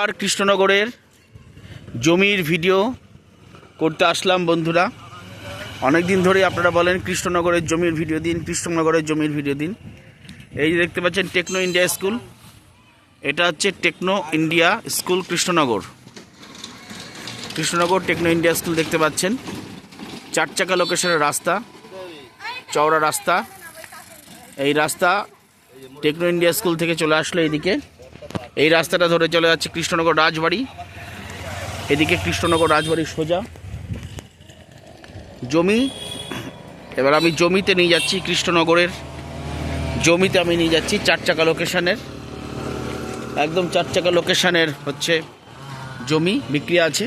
আর কৃষ্ণনগরের জমির ভিডিও করতে আসলাম, বন্ধুরা। অনেক দিন ধরেই আপনারা বলেন কৃষ্ণনগরের জমির ভিডিও দিন, কৃষ্ণনগরের জমির ভিডিও দিন। এই যে দেখতে পাচ্ছেন, টেকনো ইন্ডিয়া স্কুল। এটা হচ্ছে techno India school, Krishnanagar. Krishnanagar techno India school দেখতে পাচ্ছেন। চার চাকা লোকেশনের রাস্তা, চওড়া রাস্তা। এই রাস্তা টেকনো ইন্ডিয়া স্কুল থেকে চলে আসলো এইদিকে। এই রাস্তাটা ধরে চলে যাচ্ছে কৃষ্ণনগর রাজবাড়ি। এদিকে কৃষ্ণনগর রাজবাড়ির সোজা। জমি, এবার আমি জমিতে নিয়ে যাচ্ছি কৃষ্ণনগরের। জমিতে আমি নিয়ে যাচ্ছি চার চাকা লোকেশনের। একদম চার চাকা লোকেশনের হচ্ছে জমি বিক্রি আছে।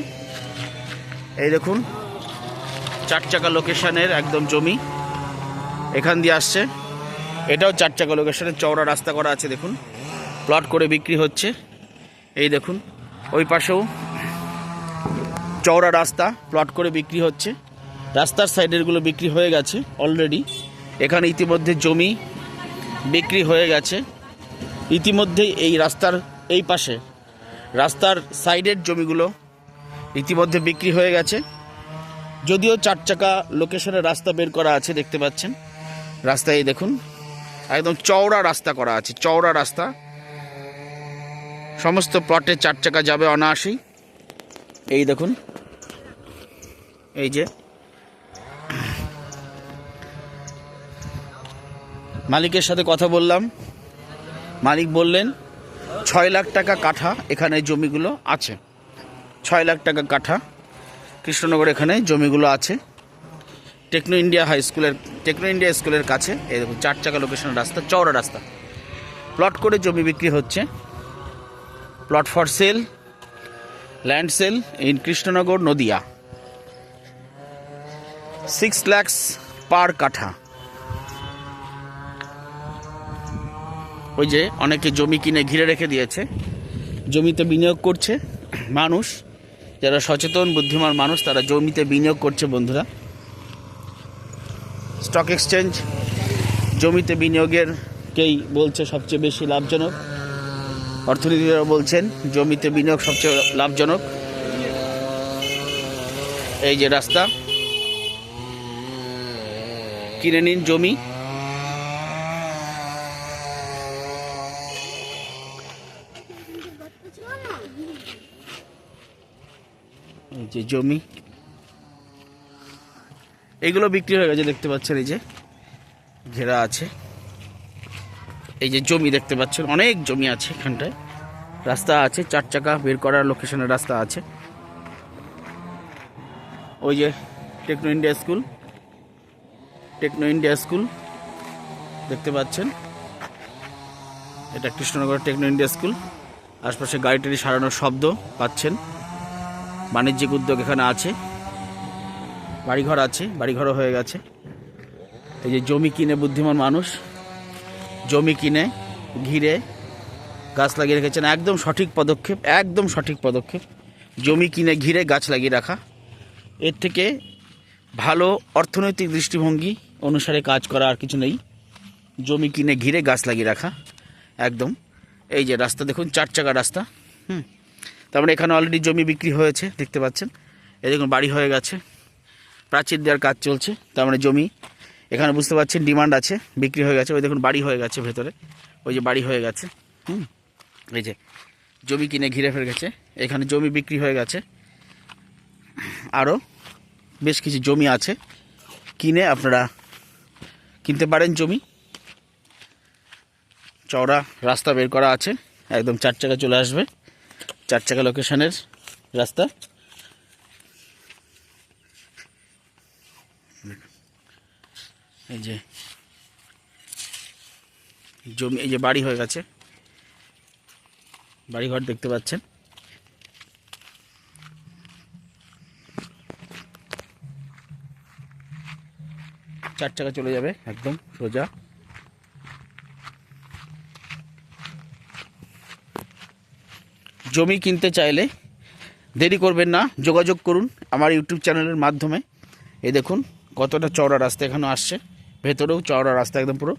এই দেখুন, চার চাকা লোকেশনের একদম জমি এখান দিয়ে আসছে। এটাও চার চাকা লোকেশনের, চওড়া রাস্তা করা আছে, দেখুন। প্লট করে বিক্রি হচ্ছে। এই দেখুন, ওই পাশেও চওড়া রাস্তা প্লট করে বিক্রি হচ্ছে। রাস্তার সাইডেরগুলো বিক্রি হয়ে গেছে অলরেডি এখানে ইতিমধ্যে জমি বিক্রি হয়ে গেছে। ইতিমধ্যেই এই রাস্তার এই পাশে, রাস্তার সাইডের জমিগুলো ইতিমধ্যে বিক্রি হয়ে গেছে। যদিও চার চাকা লোকেশনের রাস্তা বের করা আছে, দেখতে পাচ্ছেন। রাস্তায় দেখুন, একদম চওড়া রাস্তা করা আছে, চওড়া রাস্তা। সমস্ত প্লটে চার চাকা যাবে অনায়াসেই। এই দেখুন। এই যে। মালিকের সাথে কথা বললাম। মালিক বললেন, ছয় লাখ টাকা কাঠা এখানে জমিগুলো আছে। ছয় লাখ টাকা কাঠা কৃষ্ণনগর এখানে জমিগুলো আছে। টেকনো ইন্ডিয়া হাই স্কুলের, টেকনো ইন্ডিয়া স্কুলের কাছে, এই দেখুন, চার চাকা লোকেশন রাস্তা, চওড়া রাস্তা। প্লট করে জমি বিক্রি হচ্ছে। Plot for sale, land sale in Krishnanagar, Nadia. Six lakhs per কাঠা। ওই যে অনেকে জমি কিনে ঘিরে রেখে দিয়েছে। জমিতে বিনিয়োগ করছে মানুষ, যারা সচেতন, বুদ্ধিমান মানুষ, তারা জমিতে বিনিয়োগ করছে বন্ধুরা। স্টক এক্সচেঞ্জ জমিতে বিনিয়োগের কেই বলছে সবচেয়ে বেশি লাভজনক? অর্থনীতিরা বলছেন, জমিতে বিনিয়োগ সবচেয়ে লাভজনক। এই যে রাস্তা। কিনে নিন জমি। যে জমি। এগুলো বিক্রি হয়ে গেছে, দেখতে পাচ্ছেন এই যে। ঘেরা আছে। এই যে জমি দেখতে পাচ্ছেন, অনেক জমি আছে এখানটায়। রাস্তা আছে, চার চাকা বের করার লোকেশনের রাস্তা আছে। ওই যে Techno India school, Techno India school, দেখতে পাচ্ছেন। এটা কৃষ্ণনগর টেকনো ইন্ডিয়া স্কুল, আশপাশে গাড়ি টাড়ি সারানোর শব্দ পাচ্ছেন। বাণিজ্যিক উদ্যোগ এখানে আছে। বাড়িঘর আছে, বাড়িঘরও হয়ে গেছে। এই যে জমি কিনে বুদ্ধিমান মানুষ জমি কিনে, ঘিরে, গাছ লাগিয়ে রেখেছেন। একদম সঠিক পদক্ষেপ, একদম সঠিক পদক্ষেপ। জমি কিনে, ঘিরে, গাছ লাগিয়ে রাখা। এর থেকে ভালো অর্থনৈতিক দৃষ্টিভঙ্গি অনুসারে কাজ করা আর কিছু নেই। জমি কিনে, ঘিরে, গাছ লাগিয়ে রাখা। একদম। এই যে রাস্তা দেখুন, চার চাকা রাস্তা। হুম। তার মানে এখানে অলরেডি জমি বিক্রি হয়েছে, দেখতে পাচ্ছেন। এই দেখুন, বাড়ি হয়ে গেছে। প্রাচীর দেওয়ার কাজ চলছে। তার মানে জমি এখানে বুঝতে পারছেন, ডিমান্ড আছে, বিক্রি হয়ে গেছে। ওই দেখুন, বাড়ি হয়ে গেছে ভেতরে। ওই যে বাড়ি হয়ে গেছে, হুম? এই যে, জমি কিনে ঘিরে ফেলে গেছে। এখানে জমি বিক্রি হয়ে গেছে। আরও বেশ কিছু জমি আছে। কিনে আপনারা কিনতে পারেন জমি। চওড়া রাস্তা বের করা আছে। একদম চার চাকা চলে আসবে। চার চাকা লোকেশনের রাস্তা। এই যে জমি, এই যে বাড়ি হয়ে গেছে। বাড়িঘর দেখতে পাচ্ছেন। চার চাকা চলে যাবে একদম সোজা। জমি কিনতে চাইলে দেরি করবেন না, যোগাযোগ করুন আমার ইউটিউব চ্যানেলের মাধ্যমে। এই দেখুন কতটা চওড়া রাস্তা এখানে আসছে। ভেতরেও চওড়া রাস্তা একদম পুরো।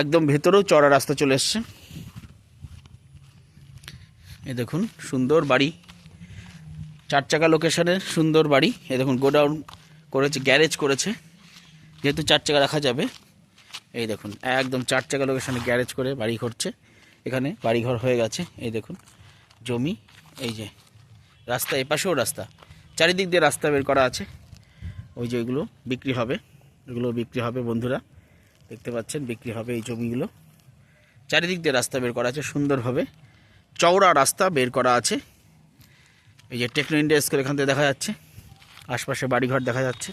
একদম ভেতরেও চওড়া রাস্তা চলে এসছে। এই দেখুন, সুন্দর বাড়ি। চার চাকা লোকেশনের সুন্দর বাড়ি। এই দেখুন, গোডাউন করেছে, গ্যারেজ করেছে। যেহেতু চার চাকা রাখা যাবে, এই দেখুন, একদম চার চাকা লোকেশনে গ্যারেজ করে বাড়ি করছে এখানে বাড়িঘর হয়ে গেছে, এই দেখুন, জমি, এই যে রাস্তা, এপাশেও রাস্তা। চারিদিক দিয়ে রাস্তা বের করা আছে। ওই যে এগুলো বিক্রি হবে। এগুলো বিক্রি হবে বন্ধুরা। দেখতে পাচ্ছেন, বিক্রি হবে এই জমিগুলো। চারিদিক দিয়ে রাস্তা বের করা আছে সুন্দরভাবে। চওড়া রাস্তা বের করা আছে। এই যে টেকনো ইন্ডিয়া স্কুল এখান থেকে দেখা যাচ্ছে। আশপাশে বাড়িঘর দেখা যাচ্ছে।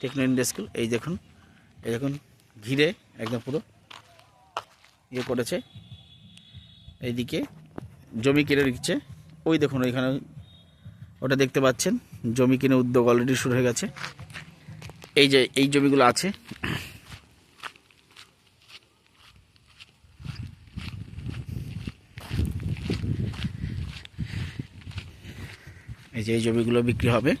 টেকনো ইন্ডিয়া স্কুল, এই দেখুন এই দেখুন, ঘিরে একদম পুরো ইয়ে করেছে। এইদিকে জমি কিনে দিচ্ছে ওই দেখুন, ওইখানে ওটা দেখতে পাচ্ছেন, জমি কিনে উদ্যোগ অলরেডি শুরু হয়ে গেছে। এই যে, এই জমিগুলো আছে। এই যে, এই জমিগুলো বিক্রি হবে।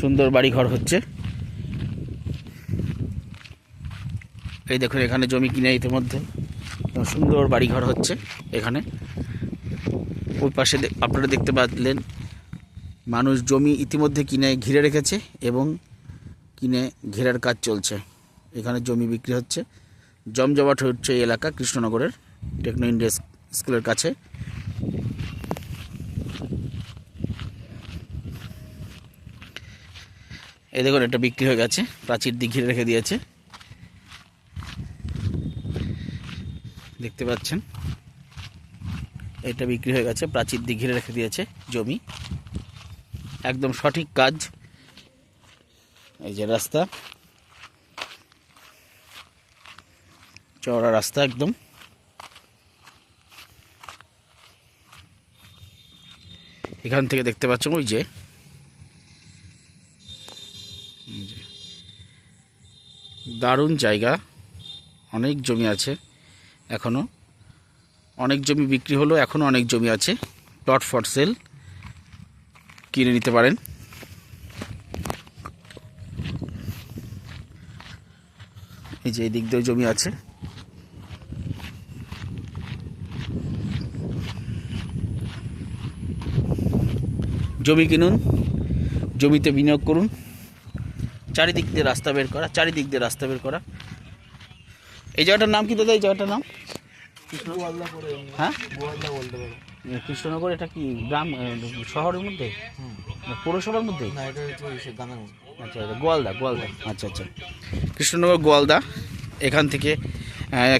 সুন্দর বাড়ি ঘর হচ্ছে। এই দেখুন, এখানে জমি কিনে ইতিমধ্যে। সুন্দর বাড়ি ঘর হচ্ছে এখানে। ওই পাশে আপনারা দেখতে পাচ্লেন মানুষ জমি ইতিমধ্যে কিনে ঘিরে রেখেছে এবং কিনে ঘেরার কাজ চলছে। এখানে জমি বিক্রি হচ্ছে। জমজমাট হচ্ছে এই এলাকা, কৃষ্ণনগরের টেকনো ইন্ডিয়া স্ক- স্কুলের কাছে। এই দেখুন, এটা বিক্রি হয়ে গেছে, প্রাচীর দিক ঘিরে রেখে দিয়েছে। দেখতে পাচ্ছেন। এটা বিক্রি হয়ে গেছে, প্রাচীর দিক ঘিরে রেখে দিয়েছে জমি। একদম সঠিক কাজ। এই যে রাস্তা। চওড়া রাস্তা একদম। এখান থেকে দেখতে পাচ্ছ ওই যে। দারুণ জায়গা। অনেক জমি আছে এখনও অনেক জমি বিক্রি হলো এখনও অনেক জমি আছে। প্লট ফর সেল কিনে নিতে পারেন। এই যে এই দিক দিয়ে জমি আছে। জমি কিনুন, জমিতে বিনিয়োগ করুন। চারিদিক দিয়ে রাস্তা বের করা, চারিদিক দিয়ে রাস্তা বের করা। এই জায়গাটার নাম কি দাদা? এই জায়গাটার নাম? হ্যাঁ? কৃষ্ণনগর এটা কি গ্রাম শহরের মধ্যে? পৌরসভার মধ্যে। আচ্ছা গোয়ালদা গোয়ালদা। আচ্ছা আচ্ছা। কৃষ্ণনগর গোয়ালদা। এখান থেকে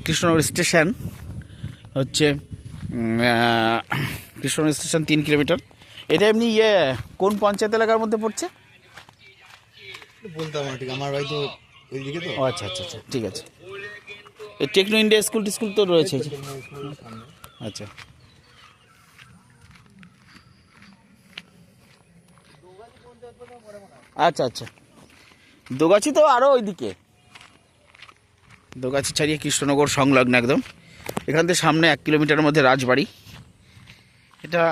কৃষ্ণনগর স্টেশন হচ্ছে কৃষ্ণনগর স্টেশন তিন কিলোমিটার। এটা এমনি ইয়ে কোন পঞ্চায়েত এলাকার মধ্যে পড়ছে? বলতাম আমার ঠিক আমার বাড়ি তো ওইদিকে তো। ও আচ্ছা আচ্ছা আচ্ছা। ঠিক আছে। টেকনো ইন্ডিয়া স্কুল টিস্কুল তো রয়েছে। আচ্ছা। আচ্ছা আচ্ছা। দোগাছি তো আরও ওইদিকে। দোগাছি ছাড়িয়ে কৃষ্ণনগর সংলগ্ন একদম। এখান থেকে সামনে এক কিলোমিটারের মধ্যে রাজবাড়ি। এটা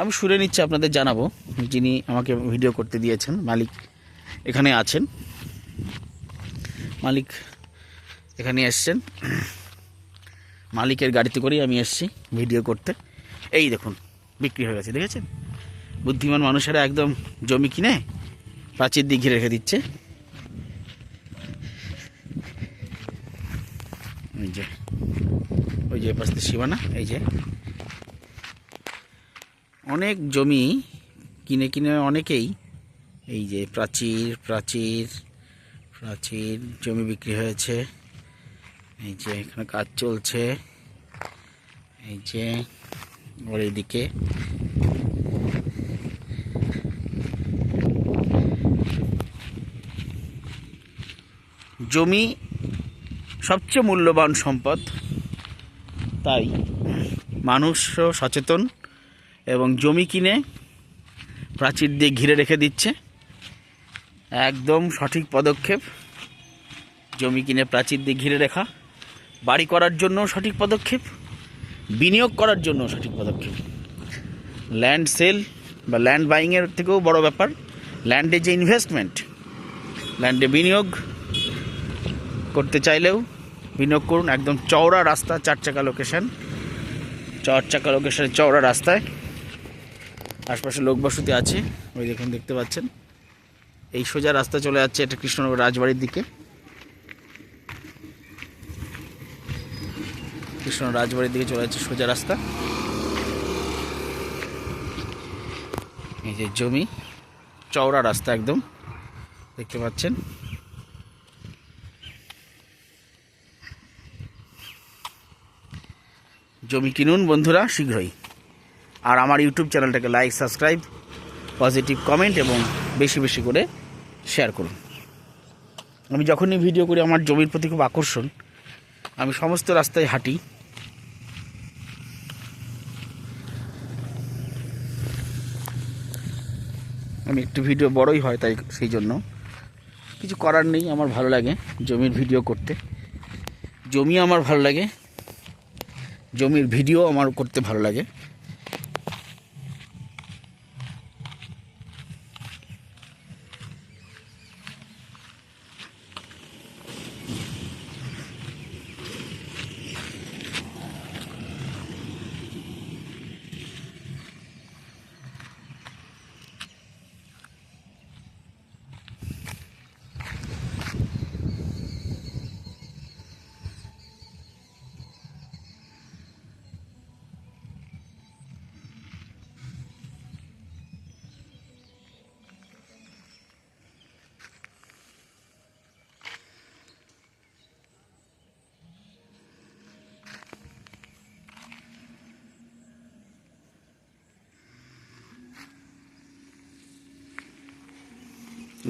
আমি শুনে নিচ্ছি আপনাদের জানাব। যিনি আমাকে ভিডিও করতে দিয়েছেন মালিক এখানে আছেন। মালিক এখানে এসছেন মালিকের গাড়িতে করেই আমি এসছি ভিডিও করতে। এই দেখুন, বিক্রি হয়ে গেছে, দেখেছেন? বুদ্ধিমান মানুষেরা একদম জমি কিনে প্রাচীর দিক ঘিরে রেখে দিচ্ছে। এই যে, ওই যে পাশে সীমানা, এই যে। অনেক জমি কিনে কিনে অনেকেই এই যে প্রাচীর প্রাচীর প্রাচীর জমি বিক্রি হয়েছে। এই যে এখানে কাজ চলছে। এই যে ওর এইদিকে জমি সবচেয়ে মূল্যবান সম্পদ, তাই মানুষও সচেতন এবং জমি কিনে প্রাচীর দিয়ে ঘিরে রেখে দিচ্ছে। একদম সঠিক পদক্ষেপ, জমি কিনে প্রাচীর দিয়ে ঘিরে রাখা। বাড়ি করার জন্য সঠিক পদক্ষেপ, বিনিয়োগ করার জন্য সঠিক পদক্ষেপ। ল্যান্ড সেল বা ল্যান্ড বাইংয়ের থেকেও বড় ব্যাপার। ল্যান্ডে যে ইনভেস্টমেন্ট ল্যান্ডে বিনিয়োগ করতে চাইলেও বিনিয়োগ করুন একদম চওড়া রাস্তা, চার চাকা লোকেশন চার চাকা লোকেশনের চওড়া রাস্তায়। আশপাশে লোকবসতি আছে, ওই দেখুন, দেখতে পাচ্ছেন। এই সোজা রাস্তা চলে যাচ্ছে, এটা কৃষ্ণনগর রাজবাড়ির দিকে। কৃষ্ণ রাজবাড়ির দিকে চলে যাচ্ছে সোজা রাস্তা। এই যে জমি, চওড়া রাস্তা একদম, দেখতে পাচ্ছেন। জমি কিনুন বন্ধুরা শীঘ্রই। আর আমার ইউটিউব চ্যানেলটাকে লাইক সাবস্ক্রাইব পজিটিভ কমেন্ট এবং বেশি বেশি করে শেয়ার করুন। আমি যখনই ভিডিও করি, আমার জমির প্রতি খুব আকর্ষণ। আমি সমস্ত রাস্তায় হাঁটি। আমি একটু ভিডিও বড়ই হয় তাই সেই জন্য। কিছু করার নেই, আমার ভালো লাগে জমির ভিডিও করতে। জমি আমার ভালো লাগে, জমির ভিডিও আমার করতে ভালো লাগে।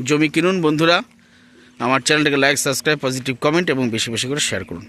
জমি কিনুন বন্ধুরা। আমার চ্যানেলটাকে লাইক সাবস্ক্রাইব পজিটিভ কমেন্ট এবং বেশি বেশি করে শেয়ার করুন।